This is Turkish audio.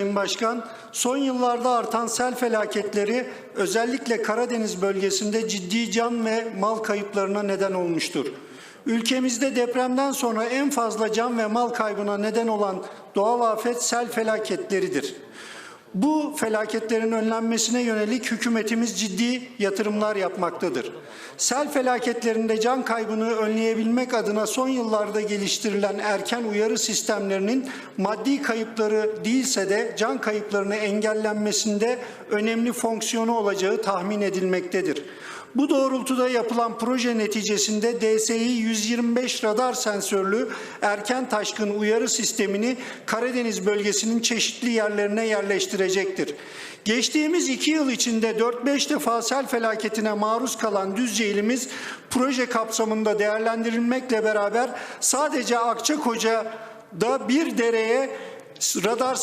Sayın Başkan, son yıllarda artan sel felaketleri özellikle Karadeniz bölgesinde ciddi can ve mal kayıplarına neden olmuştur. Ülkemizde depremden sonra en fazla can ve mal kaybına neden olan doğal afet sel felaketleridir. Bu felaketlerin önlenmesine yönelik hükümetimiz ciddi yatırımlar yapmaktadır. Sel felaketlerinde can kaybını önleyebilmek adına son yıllarda geliştirilen erken uyarı sistemlerinin maddi kayıpları değilse de can kayıplarını engellenmesinde önemli fonksiyonu olacağı tahmin edilmektedir. Bu doğrultuda yapılan proje neticesinde DSİ 125 radar sensörlü erken taşkın uyarı sistemini Karadeniz bölgesinin çeşitli yerlerine yerleştirecektir. Geçtiğimiz iki yıl içinde 4-5 defa sel felaketine maruz kalan Düzce ilimiz proje kapsamında değerlendirilmekle beraber sadece Akçakoca'da bir dereye radar